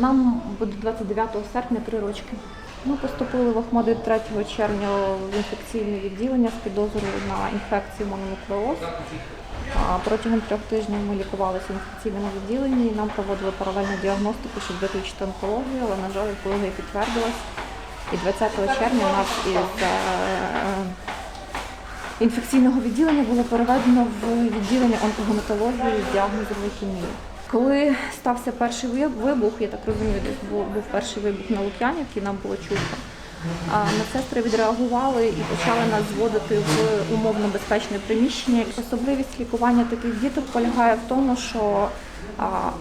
Нам буде 29 серпня три рочки. Ми поступили в Охмадит 3 червня в інфекційне відділення з підозрою на інфекцію мононуклеоз. Протягом трьох тижнів ми лікувалися в інфекційному відділенні і нам проводили паралельну діагностику, щоб виключити онкологію, але, на жаль, онкологія підтвердилась. І 20 червня нас із е, інфекційного відділення було переведено в відділення онкогематології з діагнозом лейкемії. Коли стався перший вибух, я так розумію, десь був, був перший вибух на Лук'янівці, нам було чутно. А медсестри відреагували і почали нас зводити в умовно безпечне приміщення. Особливість лікування таких діток полягає в тому, що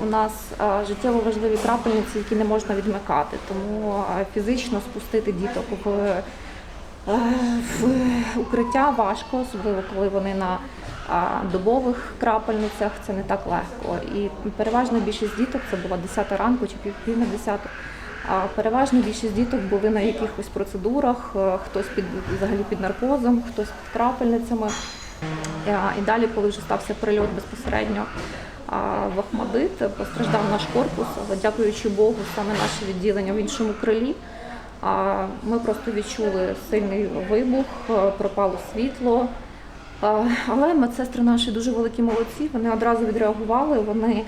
у нас життєво важливі крапельниці, які не можна відмикати. Тому фізично спустити діток в Е, В укриття важко, особливо коли вони на а, добових крапельницях, це не так легко. І переважна більшість діток, це була 10 ранку чи пів, на 10, а переважна більшість діток були на якихось процедурах, е, хтось під взагалі під наркозом, хтось під крапельницями. І далі, коли вже стався прильот безпосередньо в Ахмадит, постраждав наш корпус, але дякуючи Богу, саме наше відділення в іншому крилі. Ми просто відчули сильний вибух, е, пропало світло. Але медсестри наші дуже великі молодці, вони одразу відреагували, вони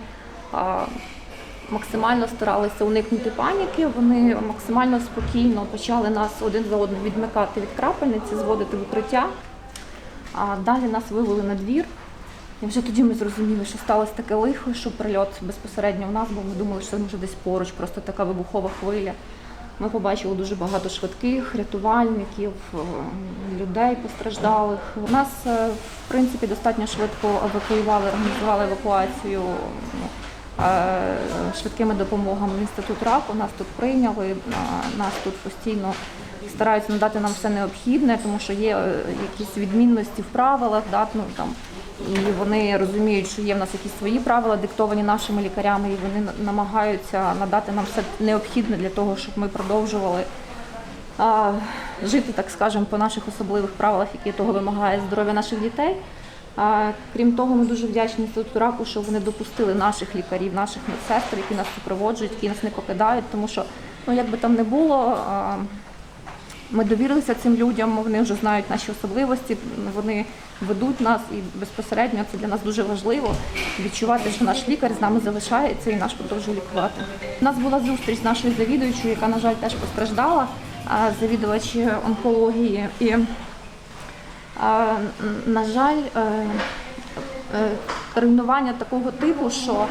максимально старалися уникнути паніки, вони максимально спокійно почали нас один за одним відмикати від крапельниці, зводити в укриття. А далі нас вивели на двір. І вже тоді ми зрозуміли, що сталося таке лихо, що прильот безпосередньо в нас, бо ми думали, що це може десь поруч, просто така вибухова хвиля. Ми побачили дуже багато швидких, рятувальників, е, людей постраждалих. У нас, е, в принципі, достатньо швидко евакуювали, організували евакуацію ну, швидкими допомогами інститут раку. Нас тут прийняли, е, нас тут постійно стараються надати нам все необхідне, тому що є е, якісь відмінності в правилах, да, ну, там, і вони розуміють, що є в нас якісь свої правила, диктовані нашими лікарями, і вони намагаються надати нам все необхідне для того, щоб ми продовжували жити, так скажемо, по наших особливих правилах, які того вимагає здоров'я наших дітей. Крім того, ми дуже вдячні інституту раку, що вони допустили наших лікарів, наших медсестер, які нас супроводжують, які нас не покидають, тому що ну як би там не було. ми довірилися цим людям, вони вже знають наші особливості, вони ведуть нас і безпосередньо це для нас дуже важливо відчувати, що наш лікар з нами залишається і наш продовжує лікувати. У нас була зустріч з нашою завідуючою, яка, на жаль, теж постраждала, завідувач онкології. І, на жаль, е, е, руйнування такого типу, що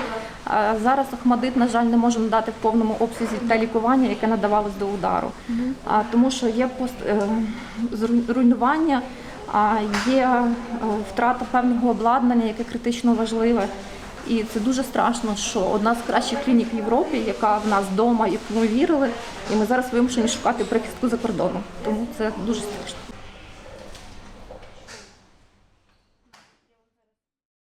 е, зараз Охмадит, на жаль, не може надати в повному обсязі те лікування, яке надавалось до удару. Тому що є пост руйнування, є втрата певного обладнання, яке критично важливе. І це дуже страшно, що одна з кращих клінік в Європі, яка в нас вдома, яку ми вірили, і ми зараз вимушені шукати прихистку за кордоном. Тому це дуже страшно.